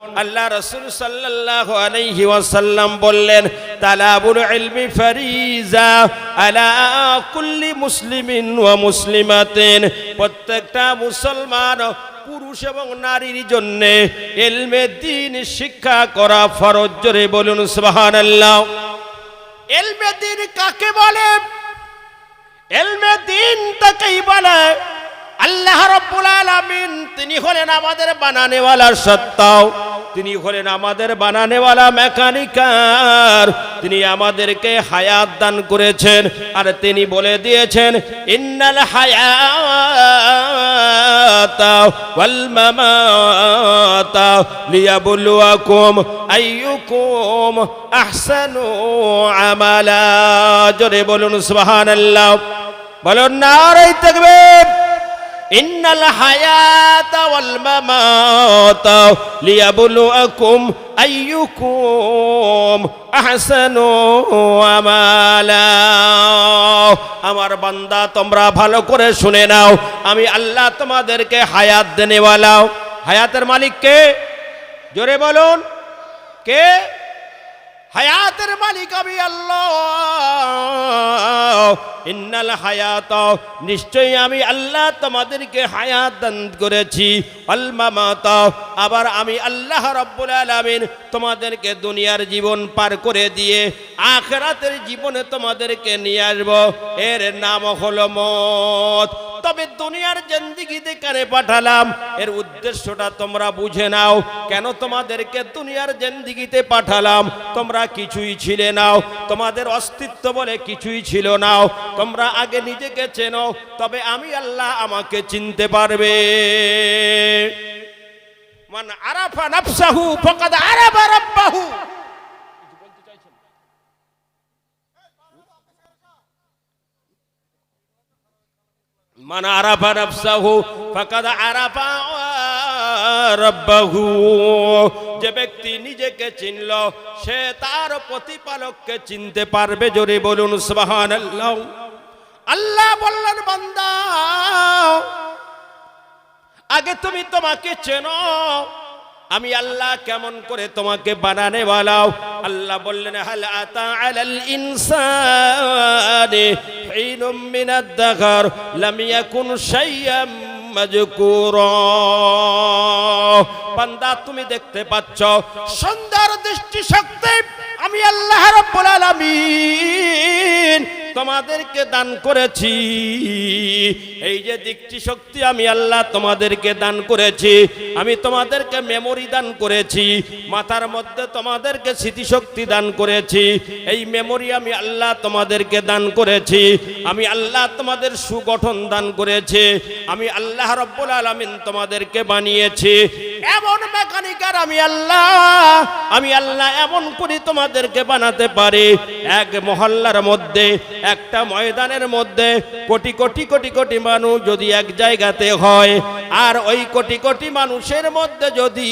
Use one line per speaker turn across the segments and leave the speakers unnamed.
আল্লাহ রসুল সাল্লাল্লাহু আলাইহি ওয়াসাল্লাম বললেন, তালাবুল ইলমি ফারিজা আলা কুল্লি মুসলিমিন ওয়া মুসলিমাতিন। প্রত্যেকটা মুসলমান পুরুষ এবং নারীর জন্য এলমে দিন শিক্ষা করা ফরজ। জোরে বলুন, সুবহানাল্লাহ। এলমে দিন কাকে বলে? এলমে দিন তাকেই বলে আল্লাহ রব্বুল আলামিন। তিনি হলেন আমাদের বানানেওয়ালা সত্তাও তিনি হলেন আমাদের বানানেওয়ালা মেকানিকার। তিনি আমাদেরকে হায়াত দান করেছেন আর তিনি বলে দিয়েছেন, ইন্নাল হায়াতা ওয়াল মামাতা আইয়ুকুম আহসানু আমালা। জোরে বলুন, সুবহানাল্লাহ। বলুন নারাই তাকবীর। ইন্নাল হায়াতা ওয়াল মামাতা লিয়াবলুয়াকুম আইয়ুকুম আহসানু আমালা। আমার বান্দা, তোমরা ভালো করে শুনে নাও। আমি আল্লাহ তোমাদেরকে হায়াত দেনেওয়ালাও হায়াতের মালিক কে? জোরে বলুন। কে? হায়াতের মালিক আমি আল্লাহ। ইন্নাল হায়াত, নিশ্চয়ই আমি আল্লাহ তোমাদেরকে হায়াত দান করেছি। আলমামাত আবার আমি আল্লাহ রব্বুল আলমিন তোমাদেরকে দুনিয়ার জীবন পার করে দিয়ে আখরাতের জীবনে তোমাদেরকে নিয়ে আসব। এর নাম হলো মত তবে দুনিয়ার জেন্দিগিতে কানে পাঠালাম। এর উদ্দেশ্যটা তোমরা বুঝে নাও। কেন তোমাদেরকে দুনিয়ার জেন্দিগিতে পাঠালাম? তোমরা কিছুই ছিলে নাও তোমাদের অস্তিত্ব বলে কিছুই ছিল নাও তোমরা আগে নিজেকে চেনো, তবে আমি আল্লাহ আমাকে চিনতে পারবে। মান আরাফা নাফসাহু, ফাকাদ আরাফা রাব্বাহু। মান আরাফা নাফসাহু ফাকাদ আরাফা রাব্বাহু। যে ব্যক্তি নিজেকে চিনল, সে তার প্রতিপালককে চিনতে পারবে। জোরে বলুন, সুবহানাল্লাহ। আল্লাহ বললেন, বান্দা, আগে তুমি তোমাকে চেনো আমি আল্লাহ কেমন করে তোমাকে বানানে বলাও আল্লাহ বললেন, হাল আতা আলাল ইনসানি হিনুম মিনাদ দাগার, লাম ইয়াকুন শাইয়াম বান্দা, তুমি দেখতে পাচ্ছ সুন্দর দৃষ্টি শক্তি আমি আল্লাহ রাব্বুল আলামিন তোমাদেরকে দান করেছি। এই যে দৃষ্টি শক্তি আমি আল্লাহ তোমাদেরকে দান করেছি, আমি তোমাদেরকে মেমোরি দান করেছি, মাথার মধ্যে তোমাদেরকে স্মৃতিশক্তি দান করেছি, এই মেমোরি আমি আল্লাহ তোমাদেরকে দান করেছি, আমি আল্লাহ তোমাদের সুগঠন দান করেছি, আমি আল্লাহ রব্বুল আলমিন তোমাদেরকে বানিয়েছি এমন মেকানিকার আমি আল্লাহ। আমি আল্লাহ এমন করে তোমাদেরকে বানাতে পারি। এক মহল্লার মধ্যে, একটা ময়দানের মধ্যে কোটি কোটি কোটি কোটি মানুষ যদি এক জায়গাতে হয়, আর ওই কোটি কোটি মানুষের মধ্যে যদি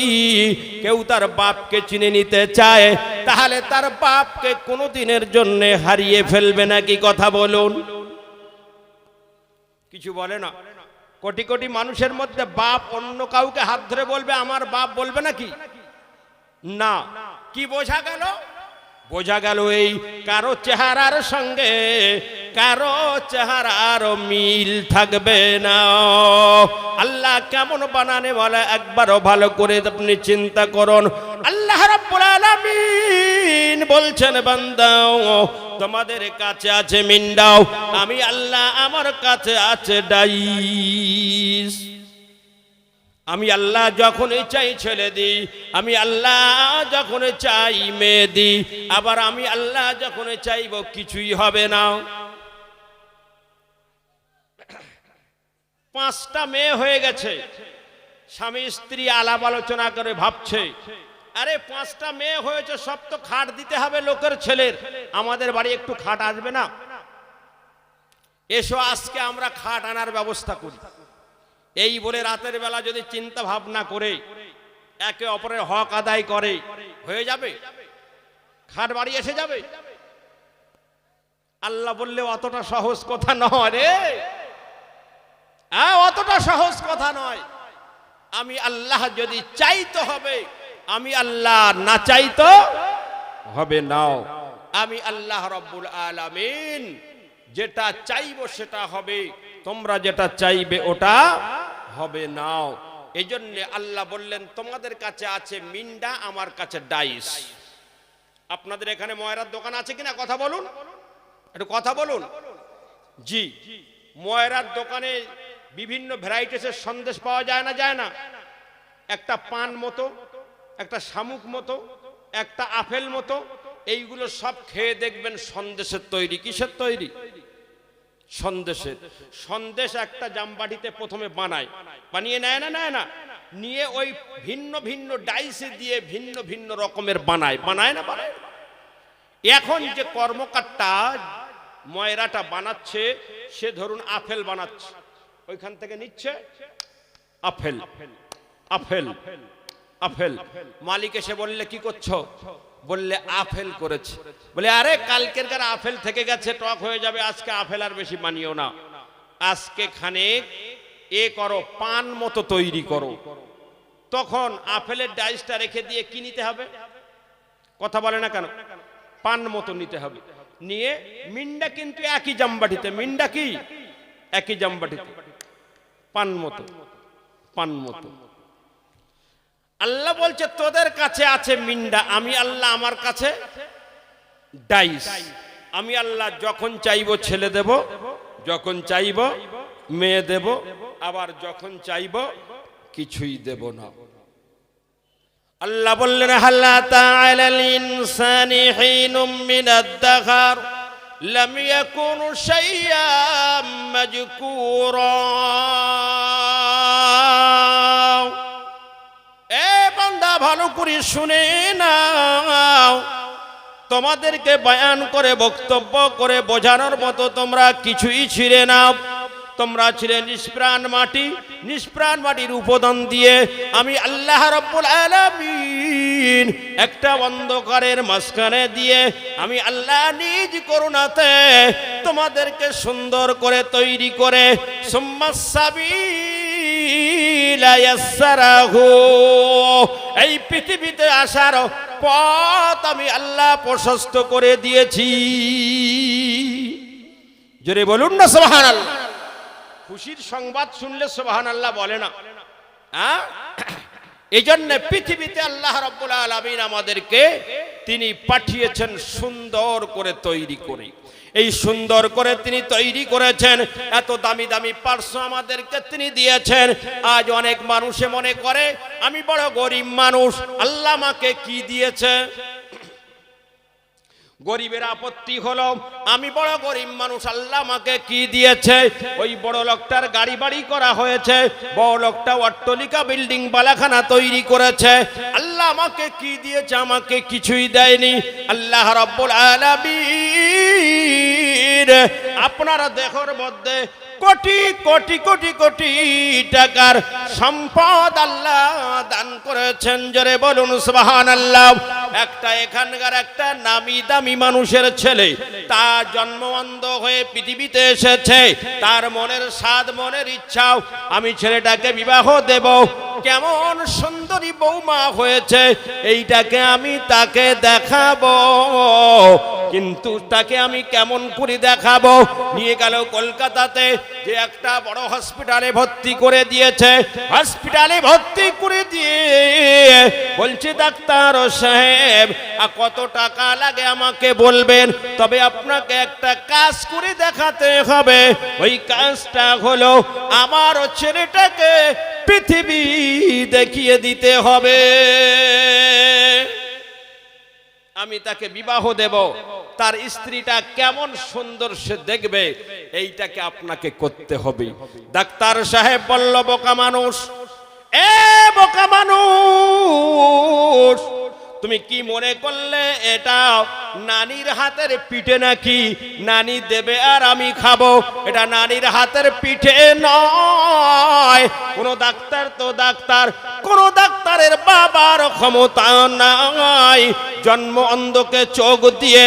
কেউ তার বাপকে চিনে নিতে চায়, তাহলে তার বাপকে কোনো দিনের জন্য হারিয়ে ফেলবে নাকি কথা বলুন? কিছু বলে না। কোটি কোটি মানুষের মধ্যে বাপ অন্য কাউকে হাত ধরে বলবে, আমার বাপ বলবে নাকি? না। কি বোঝা গেল? বোঝা গেল এই কারও চেহারার সঙ্গে কারও চেহারার মিল থাকবে না। আল্লাহ কেমন বানানে বলে, একবারও ভালো করে আপনি চিন্তা করুন। আল্লাহ রাব্বুল আলামিন বলছেন বান্দাও তোমাদের কাছে আছে মিন্ডাও। আমি আল্লাহ আমার কাছে আছে ডাইস। আমি আল্লাহ যখন চাই ছেলে দিই, আমি আল্লাহ যখন চাই মেয়ে দিই, আবার আমি আল্লাহ যখন চাইব কিছুই হবে না। পাঁচটা মেয়ে হয়ে গেছে। স্বামী স্ত্রী আলাপ আলোচনা করে ভাবছে আরে পাঁচটা মেয়ে হয়েছে, সব তো খাট দিতে হবে লোকের ছেলের। আমাদের বাড়ি একটু খাট আসবে না? এসো, আজকে আমরা খাট আনার ব্যবস্থা করি। এই বলে রাতের বেলা যদি চিন্তা ভাবনা করে, একে অপরের হক আদায় করে, হয়ে যাবে? খাট বাড়ি এসে যাবে? আল্লাহ বললে, অতটা সহজ কথা নয় রে। হ্যাঁ অতটা সহজ কথা নয়। আমি আল্লাহ যদি চাইতে হবে আমি আল্লাহ না চাই তো হবে নাও। আমি আল্লাহ রব্বুল আলামিন যেটা চাইব সেটা হবে, তোমরা যেটা চাইবে ওটা হবে নাও। এই জন্য আল্লাহ বললেন, তোমাদের কাছে আছে মিন্ডা, আমার কাছে ডাইস। আপনাদের এখানে ময়রার দোকান আছে কিনা কথা বলুন? একটু কথা বলুন। জি, ময়রার দোকানে বিভিন্ন ভ্যারাইটিসের সন্দেশ পাওয়া যায় না যায় না। একটা পান মতো একটা শামুক মতো, একটা আপেল মতো, এইগুলো সব খেয়ে দেখবেন সন্দেশের তৈরি। কিসের তৈরি? সন্দেশের। সন্দেশ একটা জামবাটিতে প্রথমে বানায়। বানিয়ে নেয় না নেয় না? নিয়ে ওই ভিন্ন ভিন্ন ডাইসে দিয়ে ভিন্ন ভিন্ন রকমের বানায়। বানায় না, বানায়? এখন যে কর্মকারটা ময়রাটা বানাচ্ছে, সে ধরুন আপেল বানাচ্ছে। ওইখান থেকে নিচ্ছে আপেল। আপেল। আপেল। মালিক এসে বললে, কি করছ? বললে, আপেল করেছে। বলে, আরে, কালকের কার আপেল থেকে গেছে, টক হয়ে যাবে। আজকে আপেল আর বেশি মানিও না। আজকে খানিক এ করো, পান মতো তৈরি করো। তখন আপেলের ডাইসটা রেখে দিয়ে কি নিতে হবে? কথা বলে না কেন? পান মতো নিতে হবে। নিয়ে মিন্ডা কিন্তু একই জামবাটিতে। মিন্ডা কি? একই জামবাটিতে। পান মতো। পান মতো। আল্লাহ বলছে, তোদের কাছে আছে মিন্ডা, আমি আল্লাহ আমার কাছে ডাইস। আমি আল্লাহ যখন চাইব ছেলে দেব, যখন চাইব মেয়ে দেব, আবার যখন চাইব কিছুই দেব না। আল্লাহ বললেন হাল্লা তাআলাল ইনসানি হিনুম মিনাদ দাখার লাম ইয়াকুন শাইয়াম মাযকুরা ভালো করে শুনে নাও তোমাদেরকে বয়ান করে, বক্তব্য করে বোঝানোর মতো তোমরা কিছুই ছিঁড়ে নাও তোমরা ছিলে নিষ্প্রাণ মাটি, নিষ্প্রাণ মাটির উপদান দিয়ে আমি আল্লাহ রব্বুল আলামিন একটা অন্ধকারের মাঝখানে দিয়ে আমি আল্লাহ নিজ করুণাতে তোমাদেরকে সুন্দর করে তৈরি করে সুম্মাসাবি লায়াসসারাহু। এই পৃথিবীতে আসার পথ আমি আল্লাহ প্রশস্ত করে দিয়েছি। জোরে বলুন না সোহান আল্লাহ খুশির সংবাদ শুনলে সোহান আল্লাহ বলে না। হ্যাঁ এই জন্য পৃথিবীতে আল্লাহ রব্বুল আলমিন আমাদেরকে তিনি পাঠিয়েছেন সুন্দর করে তৈরি করে। এই সুন্দর করে তিনি তৈরি করেছেন। এত দামি দামি পার্শ্ব আমাদেরকে তিনি দিয়েছেন। আজ অনেক মানুষে মনে করে, আমি বড় গরিব মানুষ, আল্লাহ আমাকে কি দিয়েছে? গরিবের আপত্তি হলো, আমি বড় গরিব মানুষ, আল্লাহ আমাকে কি দিয়েছে? ওই বড় লোকটার গাড়ি বাড়ি করা হয়েছে, বড় লোকটা অট্টলিকা, বিল্ডিং, বালাখানা তৈরি করেছে। আল্লাহ আমাকে কি দিয়েছে? আমাকে কিছুই দেয়নি। আল্লাহ রব্বুল আলামিন আপনারা দেখর মধ্যে কোটি কোটি কোটি কোটি টাকার সম্পদ আল্লাহ দান করেছেন। জোরে বলুন সুবহান আল্লাহ একটা এখানকার একটা নামি দামি মানুষের ছেলে, তার জন্ম অন্ধ হয়ে পৃথিবীতে এসেছে। তার মনের স্বাদ, মনের ইচ্ছাও আমি ছেলেটাকে বিবাহ দেব। কেমন সুন্দরী বৌমা হয়েছে, এইটাকে আমি তাকে দেখাবো। কিন্তু তাকে আমি কেমন করে দেখাবো? নিয়ে গেল কলকাতাতে যে একটা বড় হসপিটালে ভর্তি করে দিয়েছে। হসপিটালে ভর্তি করে দিয়ে বলছে, ডাক্তার সাহেব কত টাকা লাগে আমাকে বলবেন? তবে আপনাকে একটা কাজ করে দেখাতে হবে। ওই কাজটা হলো, আমার ছেলেটাকে পৃথিবী দেখিয়ে দিতে হবে। আমি তাকে বিবাহ দেব। তার স্ত্রীটা কেমন সুন্দর সে দেখবে। এইটাকে আপনাকে করতে হবে। ডাক্তার সাহেব বলল বোকা মানুষ এ বোকা মানুষ, তুমি কি মনে করলে এটা নানির হাতের পিঠে নাকি? নানি দেবে আর আমি খাব। এটা নানির হাতের পিঠে নয়। কোনো ডাক্তার তো ডাক্তার, কোন ডাক্তারের বাবার ক্ষমতা নাই। জন্ম অন্ধকে চোখ দিয়ে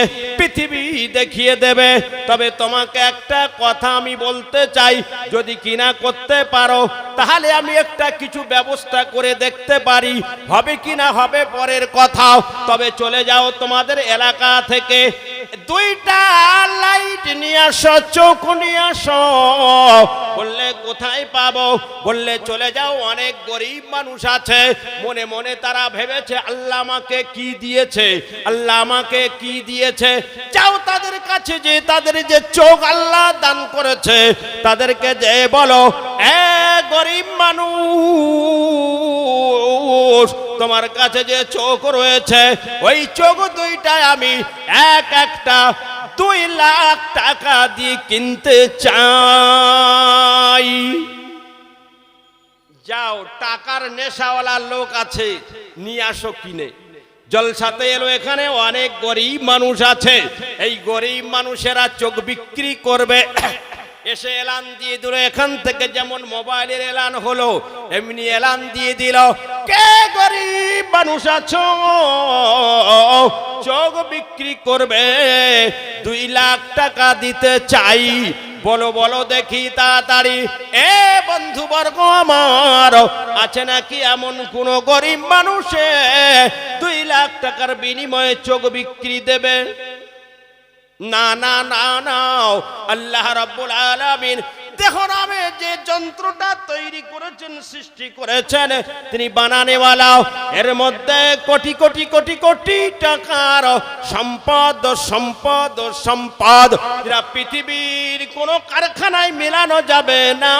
পৃথিবী দেখিয়ে দেবে। তবে তোমাকে একটা কথা আমি বলতে চাই, যদি কিনা করতে পারো, তাহলে আমি একটা কিছু ব্যবস্থা করে দেখতে পারি। হবে কিনা হবে পরের কথা তবে চলে যাও তোমাদের এলাকা থেকে। দুইটা লাইট নিয়ে নিয়ে বললে, কোথায় পাবো? বললে, চলে যাও, অনেক গরিব মানুষ আছে। মনে মনে তারা ভেবেছে দিয়েছে? দিয়েছে? যাও তাদের কাছে তাদের যে চোখ আল্লাহ দান করেছে, তাদেরকে যে বলো, এ গরিব মানুষ তোমার কাছে যে চোখ রয়েছে, ওই চোখ দুইটায় আমি এক একটা দুই লাখ টাকা দিয়ে কিনতে চাই। যাও, টাকার নেশাওয়ালা লোক আছে, নিয়ে আসো কিনে। জলসাতে এলো এখানে অনেক গরিব মানুষ আছে। এই গরিব মানুষেরা চোখ বিক্রি করবে। এসে এলান দিয়ে দিল, এখান থেকে যেমন মোবাইলের এলান হলো, এমনি এলান দিয়ে দিল। কে গরিব মানুষ আছো? চোখ বিক্রি করবে, দুই লাখ টাকা দিতে চাই। বলো বলো দেখি তাড়াতাড়ি। এ বন্ধু বর্গ আমার, আছে নাকি এমন কোন গরিব মানুষে দুই লাখ টাকার বিনিময়ে চোখ বিক্রি দেবে? না না না না আল্লাহ রাব্বুল আলামিন দেখো নামে যে যন্ত্রটা তৈরি করেছেন, সৃষ্টি করেছেন, তিনি বানানেওয়ালা। এর মধ্যে কোটি কোটি কোটি কোটি টাকার সম্পদ সম্পদ সম্পদ। যা পৃথিবীর কোনো কারখানায় মেলানো যাবে না।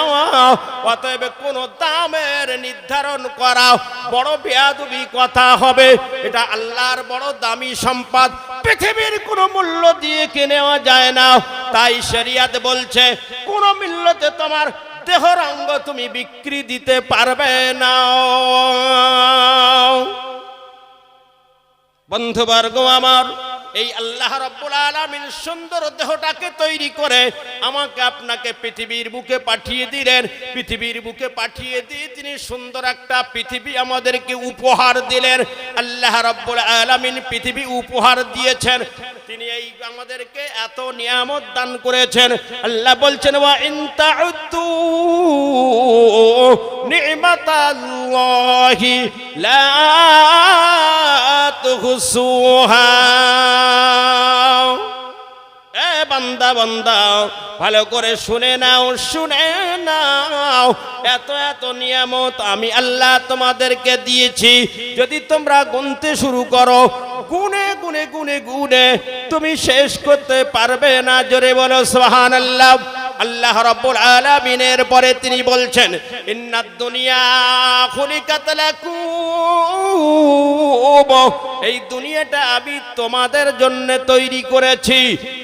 অতএব কোনো দামের নির্ধারণ করা বড় বেয়াদবি কথা হবে। এটা আল্লাহর বড় দামি সম্পদ। পৃথিবীর কোনো মূল্য দিয়ে কিনে যায় না। তাই শরিয়াত বলছে, কোন মূল্যতে তোমার দেহর অঙ্গ তুমি বিক্রি দিতে পারবে না। বন্ধুবর্গ আমার এই আল্লাহ রব্বুল আলামিন সুন্দর দেহটাকে তৈরি করে আমাকে আপনাকে পৃথিবীর বুকে পাঠিয়ে দিলেন। পৃথিবীর বুকে পাঠিয়ে দিয়ে তিনি সুন্দর একটা পৃথিবী আমাদেরকে উপহার দিলেন। আল্লাহ রব্বুল আলামিন পৃথিবী উপহার দিয়েছেন। তিনি এই আমাদেরকে এত নিয়ামত দান করেছেন। আল্লাহ বলছেন, ওয়া ইন তাউদ্দু নি'মাতাল্লাহি লা তুহসুহা এ বান্দা বান্দা, ভালো করে শুনে নাও শুনে নাও। এত এত নিয়ামত আমি আল্লাহ তোমাদেরকে দিয়েছি। যদি তোমরা গুনতে শুরু করো গুনে গুনে গুনে গুনে। তুমি শেষ করতে পারবে না, জোরে বলো সোহান আল্লাহ আল্লাহ রব্বুল আলামিনের পরে তিনি বলছেন, ইন্নাদ দুনিয়া খুলিকাত লাকুম। এই দুনিয়াটা আমি তোমাদের জন্য তৈরি করেছি।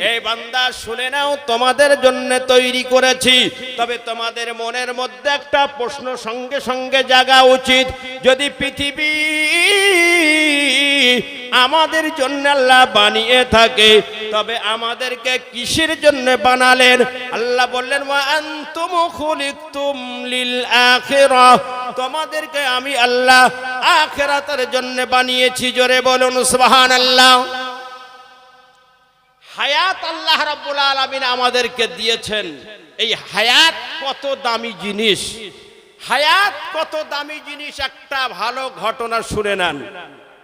এই বান্দা, শুনে নাও, তোমাদের জন্য তৈরি করেছি। তবে তোমাদের মনের মধ্যে একটা প্রশ্ন সঙ্গে সঙ্গে জাগা উচিত। যদি পৃথিবী আমাদের জন্য আল্লাহ বানিয়ে থাকে। তবে আমাদেরকে কিসের জন্য বানালেন? আল্লাহ বললেন তোমাদেরকে আমি আল্লাহ আখিরাতের জন্য বানিয়েছি। জোরে বলুন, সুবহানাল্লাহ। হায়াত আল্লাহ রাব্বুল আলামিন আমাদেরকে দিয়েছেন। এই হায়াত কত দামি জিনিস। হায়াত কত দামি জিনিস, একটা ভালো ঘটনা শুনে নেন।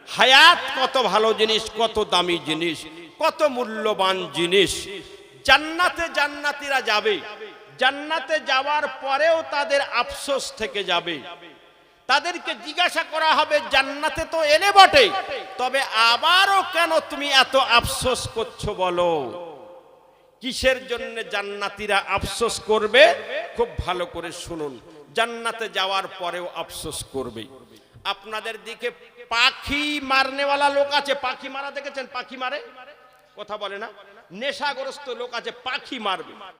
হায়াত কত ভালো জিনিস, কত দামি জিনিস, কত মূল্যবান জিনিস। জান্নাতে জান্নাতীরা যাবে। জান্নাতে যাওয়ার পরেও তাদের আফসোস থেকে যাবে। তাদেরকে জিজ্ঞাসা করা হবে, জান্নাতে তো এলে বটে, তবে আবারও কেন তুমি এত আফসোস করছ বলো? কিসের জন্য জান্নাতীরা আফসোস করবে? খুব ভালো করে শুনুন। জান্নাতে যাওয়ার পরেও আফসোস করবে। আপনাদের দিকে পাখি মারনেওয়ালা লোক আছে। পাখি মারা দেখেছেন? পাখি মারে? কথা বলে না। নেশাগ্রস্ত লোক আছে, পাখি মারবে।